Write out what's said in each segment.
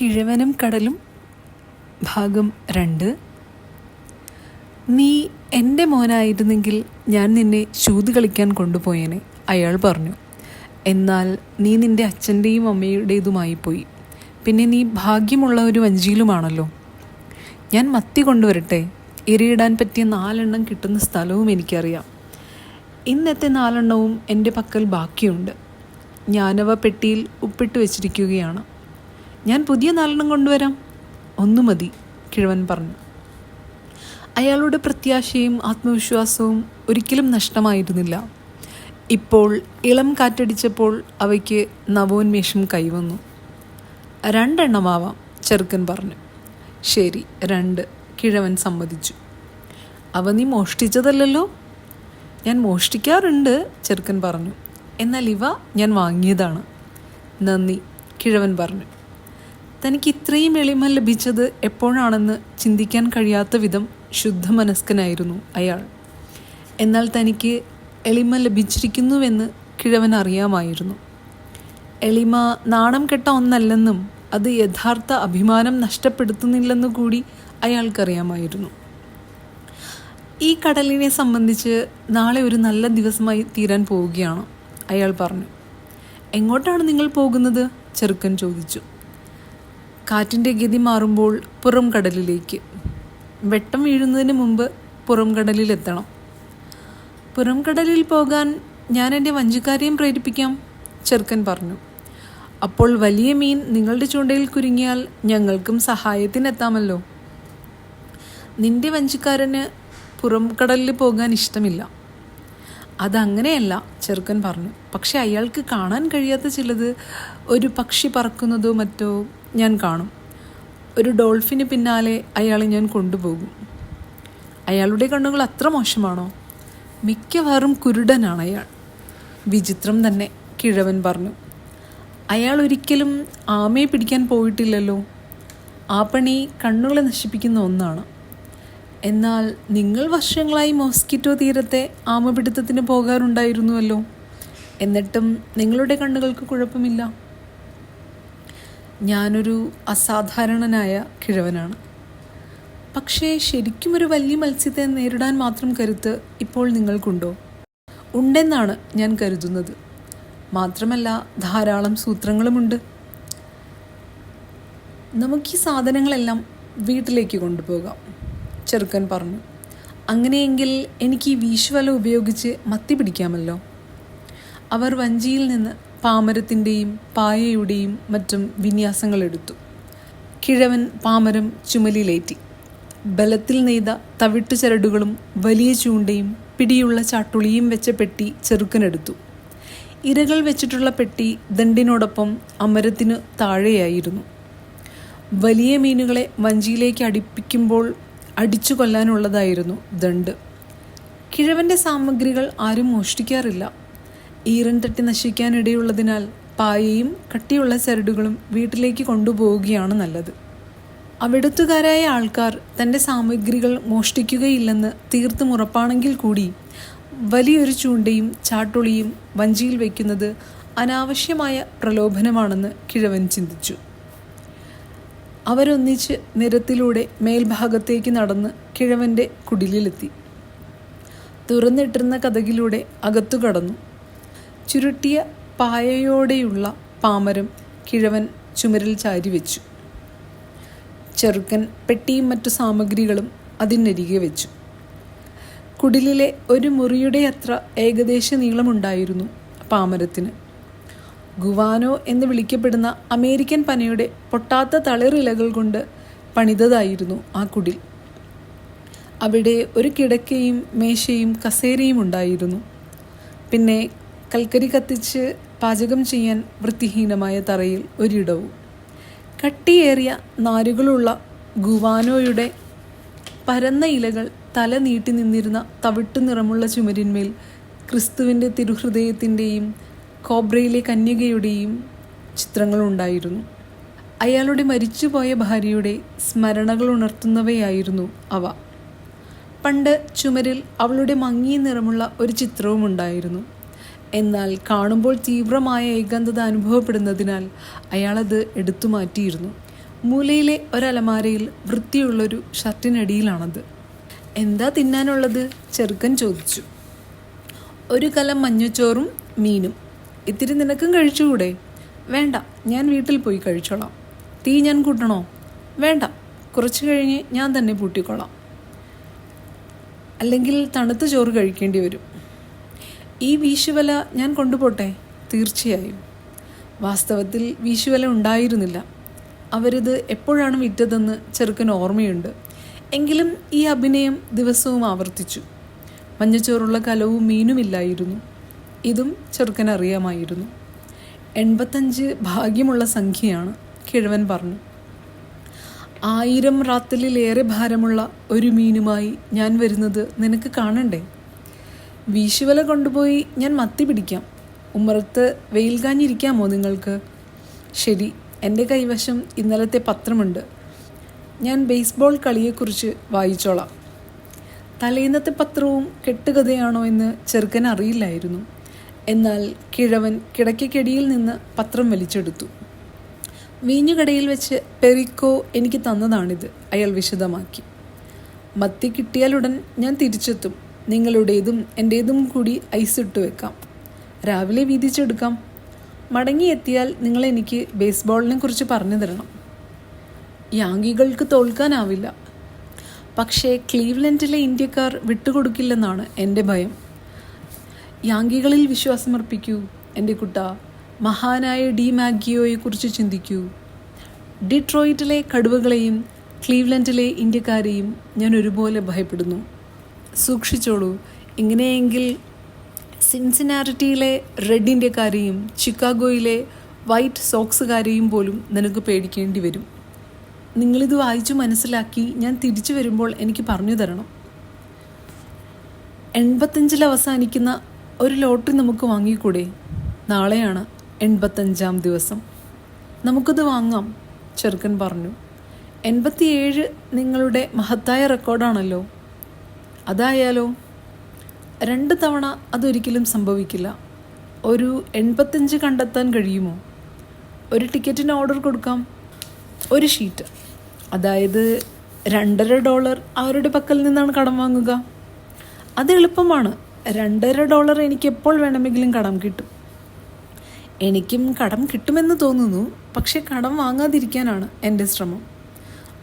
കിഴവനും കടലും. ഭാഗം രണ്ട്. നീ എന്റെ മോനായിരുന്നെങ്കിൽ ഞാൻ നിന്നെ ചൂത് കളിക്കാൻ കൊണ്ടുപോയേനെ അയാൾ പറഞ്ഞു. എന്നാൽ നീ നിന്റെ അച്ഛന്റെയും അമ്മയുടേതുമായി പോയി പിന്നെ നീ ഭാഗ്യമുള്ള ഒരു വഞ്ചിയിലുമാണല്ലോ. ഞാൻ മത്തി കൊണ്ടുവരട്ടെ? എരിയിടാൻ പറ്റിയ നാലെണ്ണം കിട്ടുന്ന സ്ഥലവും എനിക്കറിയാം. ഇന്നത്തെ നാലെണ്ണവും എന്റെ പക്കൽ ബാക്കിയുണ്ട്. ഞാനവ പെട്ടിയിൽ ഉപ്പിട്ട് വെച്ചിരിക്കുകയാണ്. ഞാൻ പുതിയ നാലെണ്ണം കൊണ്ടുവരാം. ഒന്നു മതി കിഴവൻ പറഞ്ഞു. അയാളുടെ പ്രത്യാശയും ആത്മവിശ്വാസവും ഒരിക്കലും നഷ്ടമായിരുന്നില്ല. ഇപ്പോൾ ഇളം കാറ്റടിച്ചപ്പോൾ അവയ്ക്ക് നവോന്മേഷം കൈവന്നു. രണ്ടെണ്ണമാവാം ചെറുക്കൻ പറഞ്ഞു. ശരി രണ്ട് കിഴവൻ സമ്മതിച്ചു. അവ നീ മോഷ്ടിച്ചതല്ലല്ലോ? ഞാൻ മോഷ്ടിക്കാറുണ്ട് ചെറുക്കൻ പറഞ്ഞു. എന്നാൽ ഇവ ഞാൻ വാങ്ങിയതാണ്. നന്ദി കിഴവൻ പറഞ്ഞു. തനിക്ക് ഇത്രയും എളിമ ലഭിച്ചത് എപ്പോഴാണെന്ന് ചിന്തിക്കാൻ കഴിയാത്ത വിധം ശുദ്ധമനസ്കനായിരുന്നു അയാൾ. എന്നാൽ തനിക്ക് എളിമ ലഭിച്ചിരിക്കുന്നുവെന്ന് കിഴവൻ അറിയാമായിരുന്നു. എളിമ നാണം കെട്ട ഒന്നല്ലെന്നും അത് യഥാർത്ഥ അഭിമാനം നഷ്ടപ്പെടുത്തുന്നില്ലെന്നു കൂടി അയാൾക്കറിയാമായിരുന്നു. ഈ കടലിനെ സംബന്ധിച്ച് നാളെ ഒരു നല്ല ദിവസമായി തീരാൻ പോവുകയാണ് അയാൾ പറഞ്ഞു. എങ്ങോട്ടാണ് നിങ്ങൾ പോകുന്നത്? ചെറുക്കൻ ചോദിച്ചു. കാറ്റിന്റെ ഗതി മാറുമ്പോൾ പുറം കടലിലേക്ക് വെട്ടം വീഴുന്നതിന് മുമ്പ് പുറം കടലിലെത്തണം പുറം കടലിൽ പോകാൻ ഞാൻ എന്റെ വഞ്ചിക്കാരെയും പ്രേരിപ്പിക്കാം ചെറുക്കൻ പറഞ്ഞു. അപ്പോൾ വലിയ മീൻ നിങ്ങളുടെ ചൂണ്ടയിൽ കുരുങ്ങിയാൽ ഞങ്ങൾക്കും സഹായത്തിനെത്താമല്ലോ. നിന്റെ വഞ്ചിക്കാരന് പുറം കടലിൽ പോകാൻ ഇഷ്ടമില്ല. അതങ്ങനെയല്ല ചെറുക്കൻ പറഞ്ഞു. പക്ഷെ അയാൾക്ക് കാണാൻ കഴിയാത്ത ചിലത് ഒരു പക്ഷി പറക്കുന്നതോ മറ്റോ ഞാൻ കാണും. ഒരു ഡോൾഫിന് പിന്നാലെ അയാളെ ഞാൻ കൊണ്ടുപോകും. അയാളുടെ കണ്ണുകൾ അത്ര മോശമാണോ? മിക്കവാറും കുരുടനാണ് അയാൾ. വിചിത്രം തന്നെ കിഴവൻ പറഞ്ഞു. അയാൾ ഒരിക്കലും ആമയെ പിടിക്കാൻ പോയിട്ടില്ലല്ലോ. ആ പണി കണ്ണുകളെ നശിപ്പിക്കുന്ന ഒന്നാണ്. എന്നാൽ നിങ്ങൾ വർഷങ്ങളായി മോസ്കിറ്റോ തീരത്തെ ആമപിടുത്തത്തിന് പോകാറുണ്ടായിരുന്നുവല്ലോ. എന്നിട്ടും നിങ്ങളുടെ കണ്ണുകൾക്ക് കുഴപ്പമില്ല. ഞാനൊരു അസാധാരണനായ കിഴവനാണ്. പക്ഷേ ശരിക്കും ഒരു വലിയ മത്സ്യത്തെ നേരിടാൻ മാത്രം കരുത്ത് ഇപ്പോൾ നിങ്ങൾക്കുണ്ടോ? ഉണ്ടെന്നാണ് ഞാൻ കരുതുന്നത്. മാത്രമല്ല ധാരാളം സൂത്രങ്ങളുമുണ്ട്. നമുക്ക് ഈ സാധനങ്ങളെല്ലാം വീട്ടിലേക്ക് കൊണ്ടുപോകാം. ചെറുക്കൻ പറഞ്ഞു. അങ്ങനെയെങ്കിൽ എനിക്ക് ഈ വീശുവല ഉപയോഗിച്ച് മത്തി പിടിക്കാമല്ലോ. അവർ വഞ്ചിയിൽ നിന്ന് പാമരത്തിന്റെയും പായയുടെയും മറ്റും വിന്യാസങ്ങൾ എടുത്തു. കിഴവൻ പാമരം ചുമലിലേറ്റി. ബലത്തിൽ നെയ്ത തവിട്ടു ചരടുകളും വലിയ ചൂണ്ടയും പിടിയുള്ള ചാട്ടുളിയും വെച്ച പെട്ടി ചെറുക്കനെടുത്തു. ഇരകൾ വെച്ചിട്ടുള്ള പെട്ടി ദണ്ടിനോടൊപ്പം അമരത്തിനു താഴെയായിരുന്നു. വലിയ മീനുകളെ വഞ്ചിയിലേക്ക് അടുപ്പിക്കുമ്പോൾ അടിച്ചു കൊല്ലാനുള്ളതായിരുന്നു ദണ്ട് കിഴവന്റെ സാമഗ്രികൾ ആരും മോഷ്ടിക്കാറില്ല. ഈറൻ തട്ടി നശിക്കാനിടയുള്ളതിനാൽ പായയും കട്ടിയുള്ള ചരടുകളും വീട്ടിലേക്ക് കൊണ്ടുപോവുകയാണ് നല്ലത്. അവിടുത്തുകാരായ ആൾക്കാർ തന്റെ സാമഗ്രികൾ മോഷ്ടിക്കുകയില്ലെന്ന് തീർത്തും ഉറപ്പാണെങ്കിൽ കൂടി വലിയൊരു ചൂണ്ടയും ചാട്ടുളിയും വഞ്ചിയിൽ വയ്ക്കുന്നത് അനാവശ്യമായ പ്രലോഭനമാണെന്ന് കിഴവൻ ചിന്തിച്ചു. അവരൊന്നിച്ച് നിരത്തിലൂടെ മേൽഭാഗത്തേക്ക് നടന്ന് കിഴവന്റെ കുടിലിലെത്തി. തുറന്നിട്ടിരുന്ന കഥകിലൂടെ അകത്തു കടന്നു. ചുരുട്ടിയ പായയോടെയുള്ള പാമരം കിഴവൻ ചുമരിൽ ചാരി വെച്ചു. ചെറുക്കൻ പെട്ടിയും മറ്റു സാമഗ്രികളും അതിനരികെ വെച്ചു. കുടിലിലെ ഒരു മുറിയുടെ അത്ര ഏകദേശ നീളമുണ്ടായിരുന്നു പാമരത്തിന്. ഗുവാനോ എന്ന് വിളിക്കപ്പെടുന്ന അമേരിക്കൻ പനയുടെ പൊട്ടാത്ത തളിറിലകൾ കൊണ്ട് പണിതതായിരുന്നു ആ കുടിൽ. അവിടെ ഒരു കിടക്കയും മേശയും കസേരയും ഉണ്ടായിരുന്നു. പിന്നെ കൽക്കരി കത്തിച്ച് പാചകം ചെയ്യാൻ വൃത്തിഹീനമായ തറയിൽ ഒരിടവും. കട്ടിയേറിയ നാരുകളുള്ള ഗുവാനോയുടെ പരന്ന ഇലകൾ തല നീട്ടി നിന്നിരുന്ന തവിട്ടു നിറമുള്ള ചുമരിന്മേൽ ക്രിസ്തുവിന്റെ തിരുഹൃദയത്തിന്റെയും കോബ്രയിലെ കന്യകയുടെയും ചിത്രങ്ങളുണ്ടായിരുന്നു. അയാളുടെ മരിച്ചുപോയ ഭാര്യയുടെ സ്മരണകൾ ഉണർത്തുന്നവയായിരുന്നു അവ. പണ്ട് ചുമരിൽ അവളുടെ മങ്ങിയ നിറമുള്ള ഒരു ചിത്രവും ഉണ്ടായിരുന്നു. എന്നാൽ കാണുമ്പോൾ തീവ്രമായ ഏകാന്തത അനുഭവപ്പെടുന്നതിനാൽ അയാളത് എടുത്തു മാറ്റിയിരുന്നു. മൂലയിലെ ഒരലമാരയിൽ വൃത്തിയുള്ളൊരു ഷർട്ടിനടിയിലാണത്. എന്താ തിന്നാനുള്ളത്? ചെറുക്കൻ ചോദിച്ചു. ഒരു കലം മഞ്ഞച്ചോറും മീനും. ഇത്തിരി നിനക്കും കഴിച്ചുകൂടെ? വേണ്ട ഞാൻ വീട്ടിൽ പോയി കഴിച്ചോളാം. തീ ഞാൻ കൂട്ടണോ? വേണ്ട കുറച്ച് കഴിഞ്ഞ് ഞാൻ തന്നെ പൂട്ടിക്കൊള്ളാം അല്ലെങ്കിൽ തണുത്ത ചോറ് കഴിക്കേണ്ടി വരും. ഈ വീശുവല ഞാൻ കൊണ്ടുപോട്ടെ? തീർച്ചയായും. വാസ്തവത്തിൽ വീശുവല ഉണ്ടായിരുന്നില്ല. അവരിത് എപ്പോഴാണ് വിറ്റതെന്ന് ചെറുക്കന് ഓർമ്മയുണ്ട്. എങ്കിലും ഈ അഭിനയം ദിവസവും ആവർത്തിച്ചു. മഞ്ഞച്ചോറുള്ള കലവും മീനുമില്ലായിരുന്നു. ഇതും ചെറുക്കൻ അറിയാമായിരുന്നു. എൺപത്തഞ്ച് ഭാഗ്യമുള്ള സംഖ്യയാണ് കിഴവൻ പറഞ്ഞു. ആയിരം റാത്തലിലേറെ ഭാരമുള്ള ഒരു മീനുമായി ഞാൻ വരുന്നത് നിനക്ക് കാണണ്ടേ? വീശുവല കൊണ്ടുപോയി ഞാൻ മത്തി പിടിക്കാം. ഉമ്മറത്ത് വെയിൽ കാഞ്ഞിരിക്കാമോ നിങ്ങൾക്ക്? ശരി എന്റെ കൈവശം ഇന്നലത്തെ പത്രമുണ്ട്. ഞാൻ ബേസ്ബോൾ കളിയെക്കുറിച്ച് വായിച്ചോളാം. തലേന്നത്തെ പത്രവും കെട്ടുകഥയാണോ എന്ന് ചെറുക്കൻ അറിയില്ലായിരുന്നു. എന്നാൽ കിഴവൻ കിടക്കയ്ക്കടിയിൽ നിന്ന് പത്രം വലിച്ചെടുത്തു. വീഞ്ഞുകടയിൽ വെച്ച് പെറിക്കോ എനിക്ക് തന്നതാണിത് അയാൾ വിശദമാക്കി. മത്തി കിട്ടിയാലുടൻ ഞാൻ തിരിച്ചെത്തും നിങ്ങളുടേതും എന്റേതും കൂടി ഐസ് ഇട്ട് വെക്കാം. രാവിലെ വീതിച്ചെടുക്കാം. മടങ്ങിയെത്തിയാൽ നിങ്ങൾ എനിക്ക് ബേസ്ബോളിനെ കുറിച്ച് പറഞ്ഞു തരണം. യാങ്കികൾക്ക് തോൽക്കാനാവില്ല. പക്ഷേ ക്ലീവ്ലൻഡിലെ ഇന്ത്യക്കാർ വിട്ടുകൊടുക്കില്ലെന്നാണ് എന്റെ ഭയം. യാങ്കികളിൽ വിശ്വാസമർപ്പിക്കൂ എന്റെ കുട്ട. മഹാനായ ഡി മാഗിയോയെക്കുറിച്ച് ചിന്തിക്കൂ. ഡിട്രോയിറ്റിലെ കടുവകളെയും ക്ലീവ്ലൻഡിലെ ഇന്ത്യക്കാരെയും ഞാൻ ഒരുപോലെ ഭയപ്പെടുന്നു. സൂക്ഷിച്ചോളൂ ഇങ്ങനെയെങ്കിൽ സിൻസിനാരിറ്റിയിലെ റെഡ് ഇന്ത്യക്കാരെയും ചിക്കാഗോയിലെ വൈറ്റ് സോക്സുകാരെയും പോലും നിനക്ക് പേടിക്കേണ്ടി വരും. നിങ്ങളിത് വായിച്ചു മനസ്സിലാക്കി ഞാൻ തിരിച്ചു വരുമ്പോൾ എനിക്ക് പറഞ്ഞു തരണം. എൺപത്തഞ്ചിൽ അവസാനിക്കുന്ന ഒരു ലോട്ടറി നമുക്ക് വാങ്ങിക്കൂടെ? നാളെയാണ് എൺപത്തഞ്ചാം ദിവസം. നമുക്കത് വാങ്ങാം ചെറുക്കൻ പറഞ്ഞു. എൺപത്തിയേഴ് നിങ്ങളുടെ മഹത്തായ റെക്കോർഡാണല്ലോ. അതായാലോ? രണ്ട് തവണ അതൊരിക്കലും സംഭവിക്കില്ല. ഒരു എൺപത്തഞ്ച് കണ്ടെത്താൻ കഴിയുമോ? ഒരു ടിക്കറ്റിന് ഓർഡർ കൊടുക്കാം. ഒരു ഷീറ്റ്. അതായത് രണ്ടര ഡോളർ അവരുടെ പക്കൽ നിന്നാണ് കടം വാങ്ങുക. അത് എളുപ്പമാണ്. രണ്ടര ഡോളർ എനിക്ക് എപ്പോൾ വേണമെങ്കിലും കടം കിട്ടും. എനിക്കും കടം കിട്ടുമെന്ന് തോന്നുന്നു പക്ഷേ കടം വാങ്ങാതിരിക്കാനാണ് എന്റെ ശ്രമം.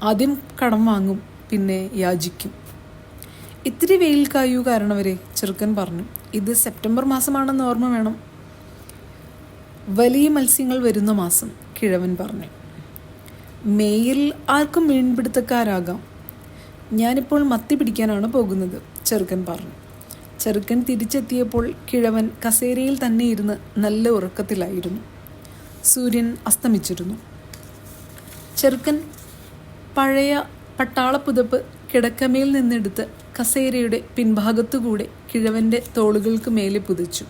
ആദ്യം കടം വാങ്ങും പിന്നെ യാചിക്കും. ഇത്തിരി വെയിൽ കായു കാരണവരെ ചെറുക്കൻ പറഞ്ഞു. ഇത് സെപ്റ്റംബർ മാസമാണെന്ന് ഓർമ്മ വേണം. വലിയ മത്സ്യങ്ങൾ വരുന്ന മാസം കിഴവൻ പറഞ്ഞു. മേയിൽ ആർക്കും മീൻപിടുത്തക്കാരാകാം. ഞാനിപ്പോൾ മത്തി പിടിക്കാനാണ് പോകുന്നത് ചെറുക്കൻ പറഞ്ഞു. ചെറുക്കൻ തിരിച്ചെത്തിയപ്പോൾ കിഴവൻ കസേരയിൽ തന്നെ ഇരുന്ന് നല്ല ഉറക്കത്തിലായിരുന്നു. സൂര്യൻ അസ്തമിച്ചിരുന്നു. ചെറുക്കൻ പഴയ പട്ടാളപ്പുതപ്പ് കിടക്കമേൽ നിന്നെടുത്ത് കസേരയുടെ പിൻഭാഗത്തുകൂടെ കിഴവന്റെ തോളുകൾക്ക് മേലെ പുതച്ചു.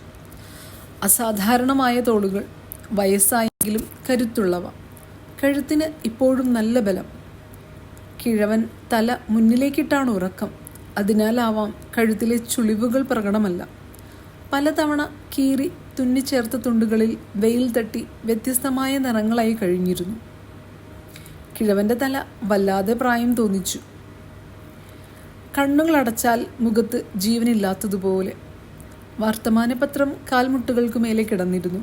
അസാധാരണമായ തോളുകൾ വയസ്സായെങ്കിലും കരുത്തുള്ളവ. കഴുത്തിന് ഇപ്പോഴും നല്ല ബലം. കിഴവൻ തല മുന്നിലേക്കിട്ടാണ് ഉറക്കം. അതിനാലാവാം കഴുത്തിലെ ചുളിവുകൾ പ്രകടമല്ല. പലതവണ കീറി തുന്നിച്ചേർത്ത തുണ്ടുകളിൽ വെയിൽ തട്ടി വ്യത്യസ്തമായ നിറങ്ങളായി കഴിഞ്ഞിരുന്നു. കിഴവന്റെ തല വല്ലാതെ പ്രായം തോന്നിച്ചു. കണ്ണുകളടച്ചാൽ മുഖത്ത് ജീവനില്ലാത്തതുപോലെ. വർത്തമാനപത്രം കാൽമുട്ടുകൾക്ക് മേലെ കിടന്നിരുന്നു.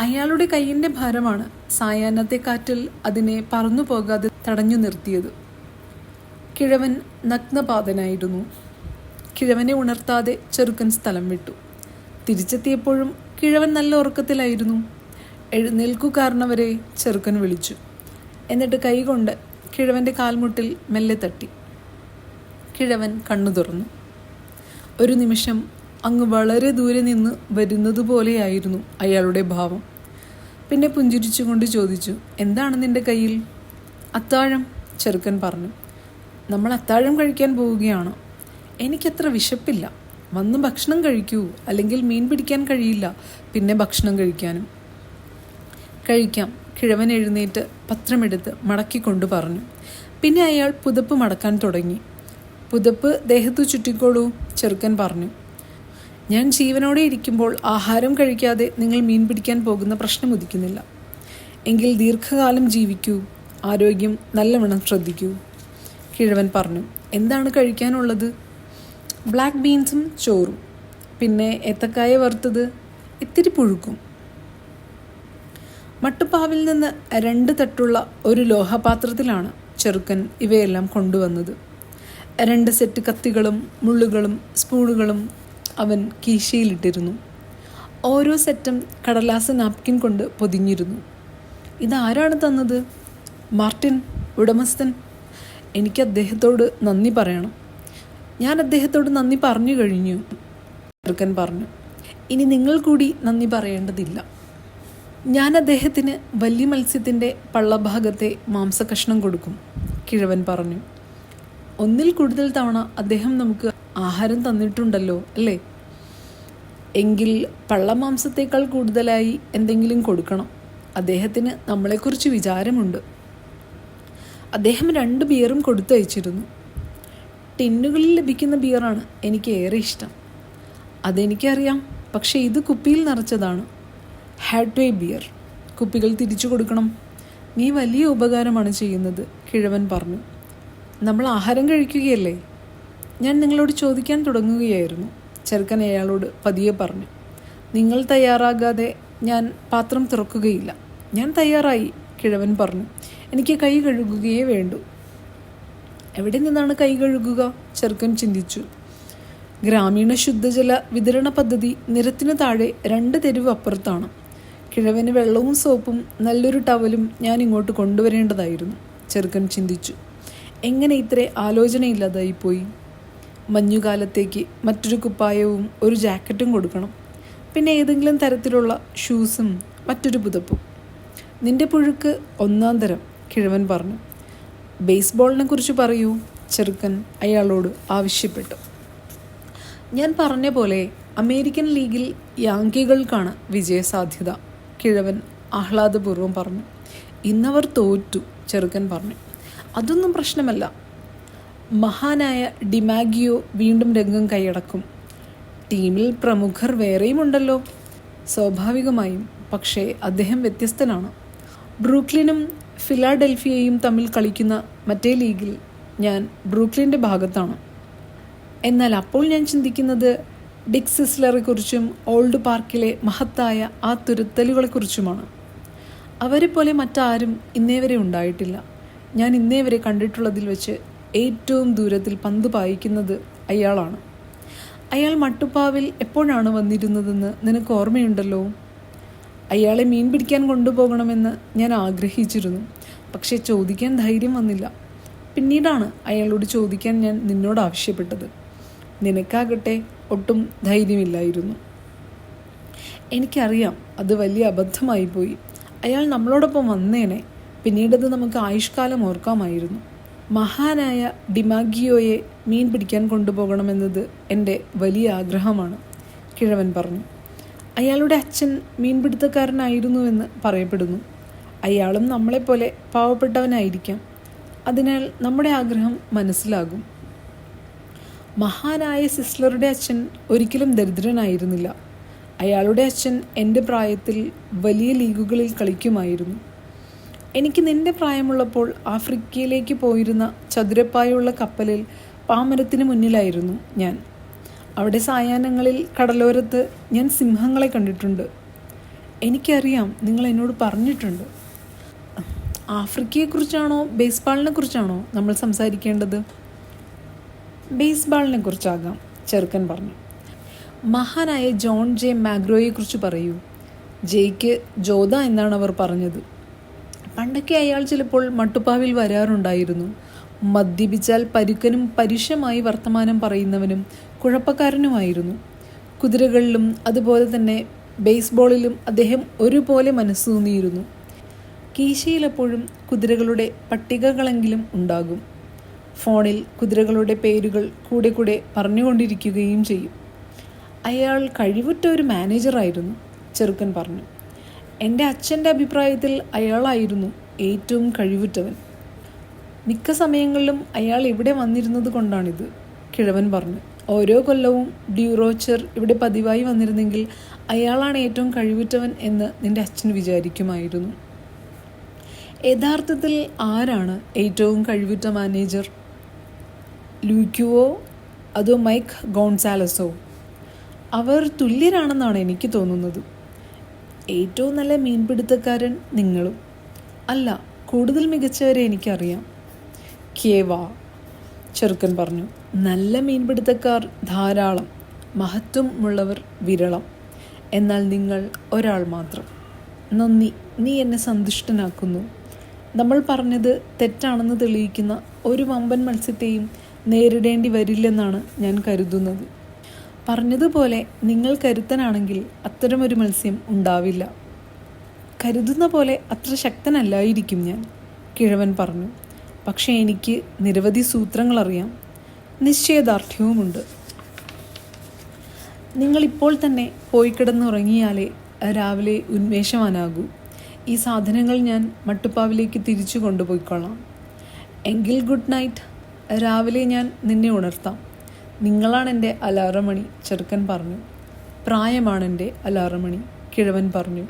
അയാളുടെ കൈയിന്റെ ഭാരമാണ് സായാഹ്നത്തെ കാറ്റിൽ അതിനെ പറന്നു പോകാതെ തടഞ്ഞു നിർത്തിയത്. കിഴവൻ നഗ്നപാതനായിരുന്നു. കിഴവനെ ഉണർത്താതെ ചെറുക്കൻ സ്ഥലം വിട്ടു. തിരിച്ചെത്തിയപ്പോഴും കിഴവൻ നല്ല ഉറക്കത്തിലായിരുന്നു. എഴുന്നേൽക്കു കാരണവരെ ചെറുക്കൻ വിളിച്ചു. എന്നിട്ട് കൈകൊണ്ട് കിഴവന്റെ കാൽമുട്ടിൽ മെല്ലെ തട്ടി. കിഴവൻ കണ്ണു തുറന്നു. ഒരു നിമിഷം അങ്ങ് വളരെ ദൂരെ നിന്ന് വരുന്നത് പോലെയായിരുന്നു അയാളുടെ ഭാവം. പിന്നെ പുഞ്ചിരിച്ചുകൊണ്ട് ചോദിച്ചു എന്താണ് നിന്റെ കയ്യിൽ? അത്താഴം ചെറുക്കൻ പറഞ്ഞു. നമ്മൾ അത്താഴം കഴിക്കാൻ പോവുകയാണ്. എനിക്കത്ര വിശപ്പില്ല. വന്ന് ഭക്ഷണം കഴിക്കൂ. അല്ലെങ്കിൽ മീൻ പിടിക്കാൻ കഴിയില്ല. പിന്നെ ഭക്ഷണം കഴിക്കാനും. കഴിക്കാം. കിഴവൻ എഴുന്നേറ്റ് പത്രമെടുത്ത് മടക്കിക്കൊണ്ട് പറഞ്ഞു. പിന്നെ അയാൾ പുതപ്പ് മടക്കാൻ തുടങ്ങി. പുതപ്പ് ദേഹത്തു ചുറ്റിക്കോളൂ ചെറുക്കൻ പറഞ്ഞു. ഞാൻ ജീവനോടെ ഇരിക്കുമ്പോൾ ആഹാരം കഴിക്കാതെ നിങ്ങൾ മീൻ പിടിക്കാൻ പോകുന്ന പ്രശ്നം ഉദിക്കുന്നില്ല. എങ്കിൽ ദീർഘകാലം ജീവിക്കൂ. ആരോഗ്യം നല്ലവണ്ണം ശ്രദ്ധിക്കൂ. കിഴവൻ പറഞ്ഞു എന്താണ് കഴിക്കാനുള്ളത്? ബ്ലാക്ക് ബീൻസും ചോറും. പിന്നെ ഏത്തക്കായ വറുത്തത് ഇത്തിരി പുഴുക്കും. മട്ടുപ്പാവിൽ നിന്ന് രണ്ട് തട്ടുള്ള ഒരു ലോഹപാത്രത്തിലാണ് ചെറുക്കൻ ഇവയെല്ലാം കൊണ്ടുവന്നത്. രണ്ട് സെറ്റ് കത്തികളും മുള്ളുകളും സ്പൂണുകളും അവൻ കീശയിലിട്ടിരുന്നു. ഓരോ സെറ്റും കടലാസ് നാപ്കിൻ കൊണ്ട് പൊതിഞ്ഞിരുന്നു. ഇതാരാണ് തന്നത്? മാർട്ടിൻ ഉടമസ്ഥൻ. എനിക്ക് അദ്ദേഹത്തോട് നന്ദി പറയണം. ഞാൻ അദ്ദേഹത്തോട് നന്ദി പറഞ്ഞു കഴിഞ്ഞു. ചെറുക്കൻ പറഞ്ഞു ഇനി നിങ്ങൾ കൂടി നന്ദി പറയേണ്ടതില്ല. ഞാൻ അദ്ദേഹത്തിന് വലിയ മത്സ്യത്തിന്റെ പള്ളഭാഗത്തെ മാംസകഷ്ണം കൊടുക്കും കിഴവൻ പറഞ്ഞു. ഒന്നിൽ കൂടുതൽ തവണ അദ്ദേഹം നമുക്ക് ആഹാരം തന്നിട്ടുണ്ടല്ലോ അല്ലേ? എങ്കിൽ പള്ളമാംസത്തേക്കാൾ കൂടുതലായി എന്തെങ്കിലും കൊടുക്കണം. അദ്ദേഹത്തിന് നമ്മളെക്കുറിച്ച് വിചാരമുണ്ട്. അദ്ദേഹം രണ്ട് ബിയറും കൊടുത്തയച്ചിരുന്നു ടിന്നുകളിൽ ലഭിക്കുന്ന ബിയറാണ് എനിക്ക് ഏറെ ഇഷ്ടം. അതെനിക്കറിയാം പക്ഷേ ഇത് കുപ്പിയിൽ നിറച്ചതാണ്. ഹാഡ്വേ ബിയർ കുപ്പികൾ തിരിച്ചു കൊടുക്കണം. നീ വലിയ ഉപകാരമാണ് ചെയ്യുന്നത് കിഴവൻ പറഞ്ഞു. നമ്മൾ ആഹാരം കഴിക്കുകയല്ലേ? ഞാൻ നിങ്ങളോട് ചോദിക്കാൻ തുടങ്ങുകയായിരുന്നു. ചെറുക്കൻ അയാളോട് പതിയെ പറഞ്ഞു. നിങ്ങൾ തയ്യാറാകാതെ ഞാൻ പാത്രം തുറക്കുകയില്ല. ഞാൻ തയ്യാറായി കിഴവൻ പറഞ്ഞു. എനിക്ക് കൈ കഴുകുകയേ വേണ്ടു. എവിടെ നിന്നാണ് കൈ കഴുകുക? ചെറുക്കൻ ചിന്തിച്ചു. ഗ്രാമീണ ശുദ്ധജല വിതരണ പദ്ധതി നിരത്തിനു താഴെ രണ്ട് തെരുവ് അപ്പുറത്താണ്. കിഴവന് വെള്ളവും സോപ്പും നല്ലൊരു ടവലും ഞാൻ ഇങ്ങോട്ട് കൊണ്ടുവരേണ്ടതായിരുന്നു. ചെറുക്കൻ ചിന്തിച്ചു. എങ്ങനെ ഇത്ര ആലോചനയില്ലാതായി പോയി? മഞ്ഞുകാലത്തേക്ക് മറ്റൊരു കുപ്പായവും ഒരു ജാക്കറ്റും കൊടുക്കണം. പിന്നെ ഏതെങ്കിലും തരത്തിലുള്ള ഷൂസും മറ്റൊരു പുതപ്പും. നിന്റെ പുഴുക്ക് ഒന്നാം തരം. കിഴവൻ പറഞ്ഞു ബേസ്ബോളിനെ കുറിച്ച് പറയൂ ചെറുക്കൻ അയാളോട് ആവശ്യപ്പെട്ടു. ഞാൻ പറഞ്ഞ പോലെ അമേരിക്കൻ ലീഗിൽ യാങ്കികൾക്കാണ് വിജയസാധ്യത കിഴവൻ ആഹ്ലാദപൂർവം പറഞ്ഞു. ഇന്നവർ തോറ്റു ചെറുക്കൻ പറഞ്ഞു. അതൊന്നും പ്രശ്നമല്ല. മഹാനായ ഡിമാഗിയോ വീണ്ടും രംഗം കൈയടക്കും. ടീമിൽ പ്രമുഖർ വേറെയും ഉണ്ടല്ലോ സ്വാഭാവികമായും. പക്ഷേ അദ്ദേഹം വ്യത്യസ്തനാണ്. ബ്രൂക്ലിനും ഫിലാഡൽഫിയയും തമ്മിൽ കളിക്കുന്ന മറ്റേ ലീഗിൽ ഞാൻ ബ്രൂക്ലിന്റെ ഭാഗത്താണ്. എന്നാൽ അപ്പോൾ ഞാൻ ചിന്തിക്കുന്നത് ഡിക് സിസ്ലറെക്കുറിച്ചും ഓൾഡ് പാർക്കിലെ മഹത്തായ ആ തുരുത്തലുകളെക്കുറിച്ചുമാണ് അവരെ പോലെ മറ്റാരും ഇന്നേ വരെ ഉണ്ടായിട്ടില്ല. ഞാൻ ഇന്നേ വരെ കണ്ടിട്ടുള്ളതിൽ വെച്ച് ഏറ്റവും ദൂരത്തിൽ പന്ത് പായിക്കുന്നത് അയാളാണ്. അയാൾ മട്ടുപ്പാവിൽ എപ്പോഴാണ് വന്നിരുന്നതെന്ന് നിനക്ക് ഓർമ്മയുണ്ടല്ലോ? അയാളെ മീൻ പിടിക്കാൻ കൊണ്ടുപോകണമെന്ന് ഞാൻ ആഗ്രഹിച്ചിരുന്നു. പക്ഷേ ചോദിക്കാൻ ധൈര്യം വന്നില്ല. പിന്നീടാണ് അയാളോട് ചോദിക്കാൻ ഞാൻ നിന്നോട് ആവശ്യപ്പെട്ടത്. നിനക്കാകട്ടെ ഒട്ടും ധൈര്യമില്ലായിരുന്നു. എനിക്കറിയാം അത് വലിയ അബദ്ധമായി പോയി. അയാൾ നമ്മളോടൊപ്പം വന്നേനെ. പിന്നീടത് നമുക്ക് ആയുഷ്കാലം ഓർക്കാമായിരുന്നു. മഹാനായ ഡിമാഗിയോയെ മീൻ പിടിക്കാൻ കൊണ്ടുപോകണമെന്നത് എന്റെ വലിയ ആഗ്രഹമാണ് കിഴവൻ പറഞ്ഞു. അയാളുടെ അച്ഛൻ മീൻപിടുത്തക്കാരനായിരുന്നുവെന്ന് പറയപ്പെടുന്നു. അയാളും നമ്മളെപ്പോലെ പാവപ്പെട്ടവനായിരിക്കാം. അതിനാൽ നമ്മുടെ ആഗ്രഹം മനസ്സിലാകും. മഹാനായ സിസ്ലറുടെ അച്ഛൻ ഒരിക്കലും ദരിദ്രനായിരുന്നില്ല. അയാളുടെ അച്ഛൻ എന്റെ പ്രായത്തിൽ വലിയ ലീഗുകളിൽ കളിക്കുമായിരുന്നു. എനിക്ക് നിന്റെ പ്രായമുള്ളപ്പോൾ ആഫ്രിക്കയിലേക്ക് പോയിരുന്ന ചതുരപ്പായുള്ള കപ്പലിൽ പാമരത്തിന് മുന്നിലായിരുന്നു ഞാൻ. അവിടെ സായാഹ്നങ്ങളിൽ കടലോരത്ത് ഞാൻ സിംഹങ്ങളെ കണ്ടിട്ടുണ്ട്. എനിക്കറിയാം നിങ്ങൾ എന്നോട് പറഞ്ഞിട്ടുണ്ട്. ആഫ്രിക്കയെക്കുറിച്ചാണോ ബേസ്ബാളിനെ കുറിച്ചാണോ നമ്മൾ സംസാരിക്കേണ്ടത്? ബേസ്ബാളിനെ കുറിച്ചാകാം ചെറുക്കൻ പറഞ്ഞു. മഹാനായ ജോൺ ജെ മാഗ്രോയെക്കുറിച്ച് പറയൂ. ജെയ്ക്ക് ജോത എന്നാണ് അവർ പറഞ്ഞത്. പണ്ടൊക്കെ അയാൾ ചിലപ്പോൾ മട്ടുപ്പാവിൽ വരാറുണ്ടായിരുന്നു. മദ്യപിച്ചാൽ പരുക്കനും പരുഷമായി വർത്തമാനം പറയുന്നവനും കുഴപ്പക്കാരനുമായിരുന്നു. കുതിരകളിലും അതുപോലെ തന്നെ ബേസ്ബോളിലും അദ്ദേഹം ഒരുപോലെ മനസ്സൂന്നിയിരുന്നു. കീശയിലെപ്പോഴും കുതിരകളുടെ പട്ടികകളെങ്കിലും ഉണ്ടാകും. ഫോണിൽ കുതിരകളുടെ പേരുകൾ കൂടെ കൂടെ പറഞ്ഞുകൊണ്ടിരിക്കുകയും ചെയ്യും. അയാൾ കഴിവുറ്റ ഒരു മാനേജറായിരുന്നു ചെറുക്കൻ പറഞ്ഞു. എന്റെ അച്ഛന്റെ അഭിപ്രായത്തിൽ അയാളായിരുന്നു ഏറ്റവും കഴിവുറ്റവൻ. മിക്ക സമയങ്ങളിലും അയാൾ ഇവിടെ വന്നിരുന്നത് കൊണ്ടാണിത് കിഴവൻ പറഞ്ഞു. ഓരോ കൊല്ലവും ഡ്യൂറോച്ചർ ഇവിടെ പതിവായി വന്നിരുന്നെങ്കിൽ അയാളാണ് ഏറ്റവും കഴിവുറ്റവൻ എന്ന് നിന്റെ അച്ഛൻ വിചാരിക്കുമായിരുന്നു. യഥാർത്ഥത്തിൽ ആരാണ് ഏറ്റവും കഴിവുറ്റ മാനേജർ? ലൂക്യുവോ അതോ മൈക്ക് ഗോൺസാലസോ? അവർ തുല്യരാണെന്നാണ് എനിക്ക് തോന്നുന്നത്. ഏറ്റവും നല്ല മീൻപിടുത്തക്കാരൻ നിങ്ങളും. അല്ല കൂടുതൽ മികച്ചവരെ എനിക്കറിയാം. കേവാ ചെറുക്കൻ പറഞ്ഞു നല്ല മീൻപിടുത്തക്കാർ ധാരാളം മഹത്വമുള്ളവർ വിരളം. എന്നാൽ നിങ്ങൾ ഒരാൾ മാത്രം. നന്ദി നീ എന്നെ സന്തുഷ്ടനാക്കുന്നു. നമ്മൾ പറഞ്ഞത് തെറ്റാണെന്ന് തെളിയിക്കുന്ന ഒരു വമ്പൻ മത്സ്യത്തെയും നേരിടേണ്ടി വരില്ലെന്നാണ് ഞാൻ കരുതുന്നത്. പറഞ്ഞതുപോലെ നിങ്ങൾ കരുത്തനാണെങ്കിൽ അത്തരമൊരു മത്സ്യം ഉണ്ടാവില്ല. കരുതുന്ന പോലെ അത്ര ശക്തനല്ലായിരിക്കും ഞാൻ കിഴവൻ പറഞ്ഞു. പക്ഷേ എനിക്ക് നിരവധി സൂത്രങ്ങൾ അറിയാം നിശ്ചയദാർഢ്യവുമുണ്ട്. നിങ്ങളിപ്പോൾ തന്നെ പോയി കിടന്നുറങ്ങിയാലേ രാവിലെ ഉന്മേഷവാനാകൂ. ഈ സാധനങ്ങൾ ഞാൻ മട്ടുപ്പാവിലേക്ക് തിരിച്ചു കൊണ്ടുപോയിക്കൊള്ളാം. എങ്കിൽ ഗുഡ് നൈറ്റ്. രാവിലെ ഞാൻ നിന്നെ ഉണർത്താം. നിങ്ങളാണ് എന്റെ അലാറമണി ചെറുക്കൻ പറഞ്ഞു. പ്രായമാണ് എന്റെ അലാറമണി കിഴവൻ പറഞ്ഞു.